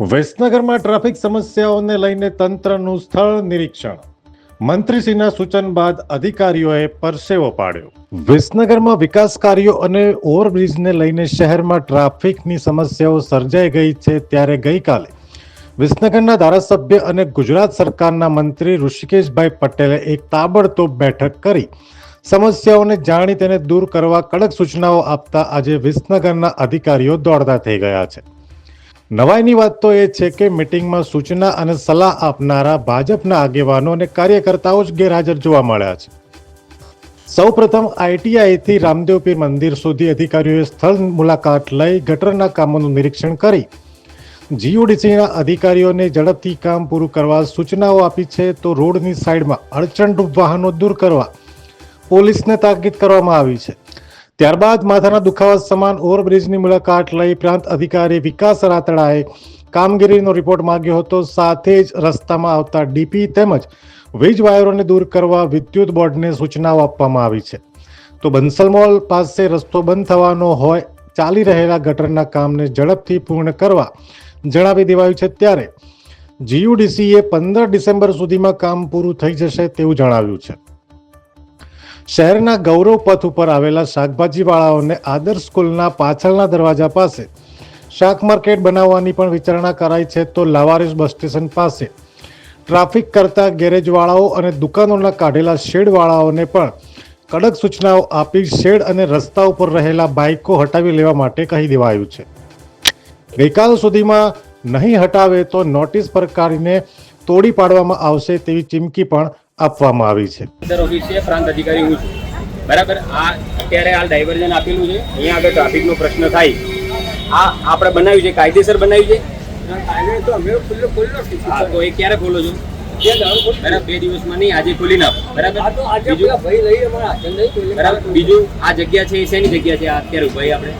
વિસનગરમાં traffic સમસ્યાઓને લઈને તંત્રનું સ્થળ નિરીક્ષણ. મંત્રીશ્રીના સૂચન બાદ અધિકારીઓએ પરસેવો પાડ્યો. વિસનગરમાં વિકાસ કાર્યો અને ઓવરબ્રિજને લઈને શહેરમાં ટ્રાફિકની સમસ્યાઓ સર્જાઈ ગઈ છે ત્યારે ગઈકાલે વિસનગરના ધારાસભ્ય અને ગુજરાત સરકારના મંત્રી ઋષિકેશભાઈ પટેલે એક તાબડતોબ બેઠક કરી સમસ્યાઓને જાણી તેને દૂર કરવા કડક સૂચનાઓ આપતા આજે વિસનગરના અધિકારીઓ દોડતા થઈ ગયા છે. નવાઈની વાત તો એ છે કે મિટિંગમાં સૂચના અને સલાહ આપનારા ભાજપના આગેવાનો અને કાર્યકર્તાઓ જ ગેરહાજર જોવા મળ્યા છે. સૌપ્રથમ આઈટીઆઈથી રામદેવપીર મંદિર સુધી અધિકારીઓએ સ્થળ મુલાકાત લઈ ગટરના કામોનું નિરીક્ષણ કરી. જીયુડીસીના અધિકારીઓને ઝડપથી કામ પૂરું કરવા સૂચનાઓ આપી છે તો રોડની સાઈડમાં અડચણરૂપ વાહનો દૂર કરવા પોલીસને તાકીદ કરવામાં આવી છે. ત્યારબાદ માથાના દુખાવા સમાન ઓવરબ્રિજની મુલાકાત લઈ પ્રાંત અધિકારી વિકાસ રાતડાએ કામગીરીનો રિપોર્ટ માંગ્યો હતો. સાથે જ રસ્તામાં આવતા ડીપી તેમજ વીજ વાયરોને દૂર કરવા વિદ્યુત બોર્ડને સૂચનાઓ આપવામાં આવી છે. તો બંસલ મોલ પાસે રસ્તો બંધ થવાનો હોય, ચાલી રહેલા ગટરના કામને ઝડપથી પૂર્ણ કરવા જણાવી દેવાયું છે. ત્યારે જીયુડીસીએ પંદર ડિસેમ્બર સુધીમાં કામ પૂરું થઈ જશે તેવું જણાવ્યું છે. શહેરના ગૌરવ પથ ઉપર આવેલા શાકભાજીવાળાઓને આદર્શ સ્કૂલના પાછળના દરવાજા પાસે શાક માર્કેટ બનાવવાની પણ વિચારણા કરાઈ છે તો લાવારીસ બસ સ્ટેશન પાસે. ટ્રાફિક કરતા ગેરેજવાળાઓ અને દુકાનોના કાઢેલા શેડવાળાઓને પણ કડક સૂચનાઓ આપી શેડ અને રસ્તા ઉપર રહેલા બાઇકો હટાવી લેવા માટે કહી દેવાયું છે. ગઈકાલ સુધીમાં નહીં હટાવે તો નોટિસ ફરકારીને તોડી પાડવામાં આવશે તેવી ચીમકી પણ આપવામાં આવી છે. સર ઓફિસે પ્રાંત અધિકારી હું છું. બરાબર? આ અત્યારે આ ડાયવર્ઝન આપેલું છે. અહીંયા આગળ ટ્રાફિકનો પ્રશ્ન થાય. આ આપણે બનાવ્યું છે કાયદેસર બનાવ્યું છે? હા, તો એ ક્યારે ખોલો છો? બે દિવસમાં નહીં આજે ખોલી નાખો. બરાબર? બીજું? આ જગ્યા છે એ શેની જગ્યા છે? આ અત્યારે ભાઈ આપણે.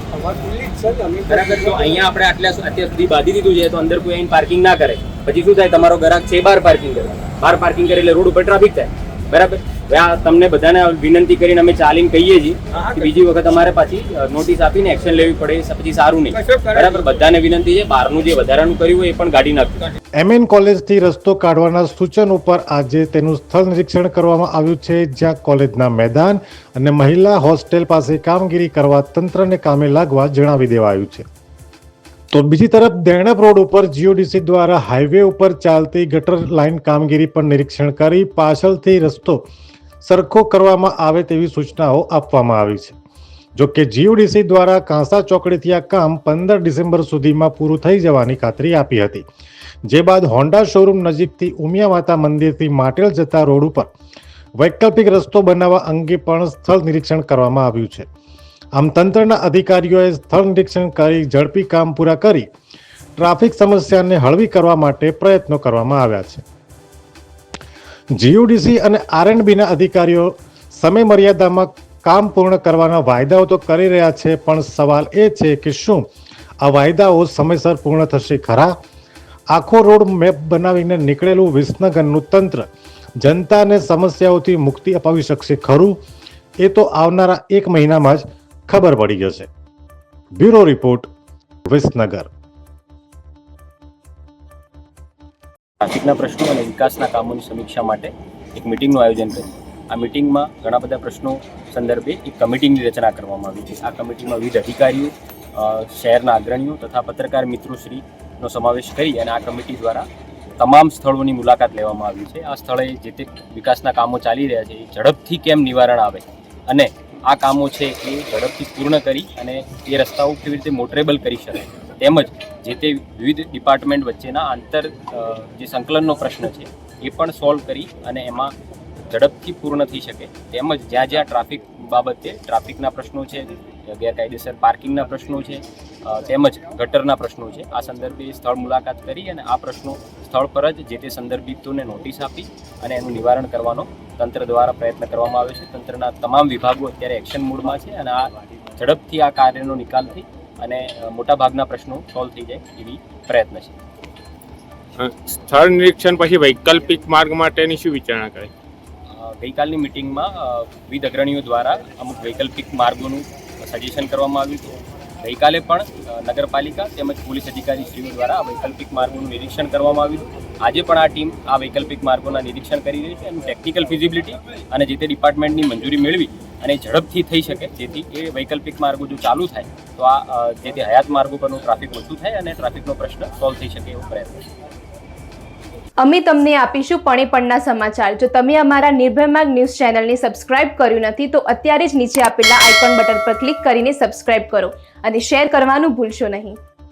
બરાબર? તો અહીંયા આપણે આટલા અત્યાર સુધી બાંધી દીધું છે તો અંદર કોઈ આઈને પાર્કિંગ ના કરે. પછી શું થાય? તમારો ગ્રાહક છે બાર બહાર પાર્કિંગ કરે. બહાર પાર્કિંગ કરે એટલે રોડ ઉપર ટ્રાફિક થાય. બરાબર? તમને બધાને વિનંતી કરીને અમે ચાલીને કહીએ છીએ કે બીજી વખત અમારે પાછી નોટિસ આપીને એક્શન લેવી પડે પછી સારું નહીં. બરાબર? બધાને વિનંતી છે બહારનું જે વધારાનું કર્યું હોય એ પણ કાઢી નાખ્યું એમએન કોલેજથી રસ્તો કાઢવાના સૂચન ઉપર આજે તેનું સ્થળ નિરીક્ષણ કરવામાં આવ્યું છે જ્યાં કોલેજના મેદાન અને મહિલા હોસ્ટેલ પાસે કામગીરી કરવા તંત્રને કામે લાગવા જણાવી દેવાયું છે. તો બીજી તરફ દેણપ રોડ ઉપર જીઓડીસી દ્વારા હાઈવે ઉપર ચાલતી ગટર લાઇન કામગીરી પર નિરીક્ષણ કરી પાછળથી રસ્તો સરખો કરવામાં આવે તેવી સૂચનાઓ આપવામાં આવી છે. જો કે જીઓડીસી દ્વારા કાંસા ચોકડીથી આ કામ પંદર ડિસેમ્બર સુધીમાં પૂરું થઈ જવાની ખાતરી આપી હતી. જે બાદ હોન્ડા શોરૂમ નજીકથી ઉમિયા માતા મંદિરથી માટેલ જતા રોડ ઉપર વૈકલ્પિક રસ્તો બનાવવા અંગે પણ સ્થળ નિરીક્ષણ કરવામાં આવ્યું છે. આમ તંત્રના અધિકારીઓએ સ્થળ નિરીક્ષણ કરી ઝડપી કામ પૂરા કરી ટ્રાફિક સમસ્યાને હળવી કરવા માટે પ્રયત્નો કરવામાં આવ્યા છે. જીયુડીસી અને આરએનબીના અધિકારીઓ સમય મર્યાદામાં કામ પૂર્ણ કરવાના વાયદાઓ તો કરી રહ્યા છે, પણ સવાલ એ છે કે શું? આ વાયદાઓ સમયસર પૂર્ણ થશે ખરા? આખો રોડ મેપ બનાવીને નીકળેલું વિસનગરનું તંત્ર જનતાને સમસ્યાઓથી મુક્તિ અપાવી શકશે ખરું? એ તો આવનારા એક મહિનામાં જ ખબર પડી જશે. Bureau report Visnagar. ટ્રાફિકના પ્રશ્નો અને વિકાસના કામોની સમીક્ષા માટે એક મિટિંગનું આયોજન કર્યું. આ મિટિંગમાં ઘણા બધા પ્રશ્નો સંદર્ભે એક કમિટીની રચના કરવામાં આવી છે આ કમિટીમાં વિવિધ અધિકારીઓ શહેરના અગ્રણીઓ તથા પત્રકાર મિત્રોશ્રીનો સમાવેશ કરી અને આ કમિટી દ્વારા તમામ સ્થળોની મુલાકાત લેવામાં આવી છે. આ સ્થળે જે તે વિકાસના કામો ચાલી રહ્યા છે એ ઝડપથી કેમ નિવારણ આવે અને આ કામો છે એ ઝડપથી પૂર્ણ કરી અને એ રસ્તાઓ કેવી રીતે મોટરેબલ કરી શકાય. તેમજ જે તે વિવિધ ડિપાર્ટમેન્ટ વચ્ચેના આંતર જે સંકલનનો પ્રશ્ન છે, એ પણ સોલ્વ કરી અને એમાં ઝડપથી પૂર્ણ થઈ શકે. તેમજ જ્યાં જ્યાં ટ્રાફિક બાબતે ટ્રાફિકના પ્રશ્નો છે, ગેરકાયદેસર પાર્કિંગના પ્રશ્નો છે તેમજ ગટરના પ્રશ્નો છે, આ સંદર્ભે સ્થળ મુલાકાત કરી અને આ પ્રશ્નો સ્થળ પર જ જે તે સંદર્ભિતોને નોટિસ આપી અને એનું નિવારણ કરવાનો તંત્ર દ્વારા પ્રયત્ન કરવામાં આવે છે. તંત્રના તમામ વિભાગો અત્યારે એક્શન મૂડમાં છે અને આ ઝડપથી આ કાર્યનો નિકાલ થઈ અને મોટા મોટાભાગના પ્રશ્નો સોલ્વ થઈ જાય એવી પ્રયત્ન છે. સ્થળ નિરીક્ષણ પછી વૈકલ્પિક માર્ગ માટેની શું વિચારણા કરી? ગઈકાલની મિટિંગમાં વિવિધ અગ્રણીઓ દ્વારા અમુક વૈકલ્પિક માર્ગોનું સજેશન કરવામાં આવ્યું હતું. ગઈકાલે પણ નગરપાલિકા તેમજ પોલીસ અધિકારી શ્રીઓ દ્વારા વૈકલ્પિક માર્ગોનું નિરીક્ષણ કરવામાં આવ્યું હતું. આજે પણ આ ટીમ આ વૈકલ્પિક માર્ગોના નિરીક્ષણ કરી રહી છે અને ટેકનિકલ ફિઝિબિલિટી અને જે તે ડિપાર્ટમેન્ટની મંજૂરી મેળવી અને ઝડપથી થઈ શકે. જેથી એ વૈકલ્પિક માર્ગો જો ચાલુ થાય, તો આ જેથી હયાત માર્ગો પરનું ટ્રાફિક ઓછું થાય અને ટ્રાફિકનો પ્રશ્ન સોલ્વ થઈ શકે એવો પ્રયત્ન અમે તમને આપીશું પણે પણના સમાચાર. જો તમે અમારા નિર્ભય માર્ગ ન્યૂઝ ચેનલને સબસ્ક્રાઇબ કર્યું નથી, તો અત્યારે જ નીચે આપેલા આઇકોન બટન પર ક્લિક કરીને સબસ્ક્રાઇબ કરો અને શેર કરવાનું ભૂલશો નહીં.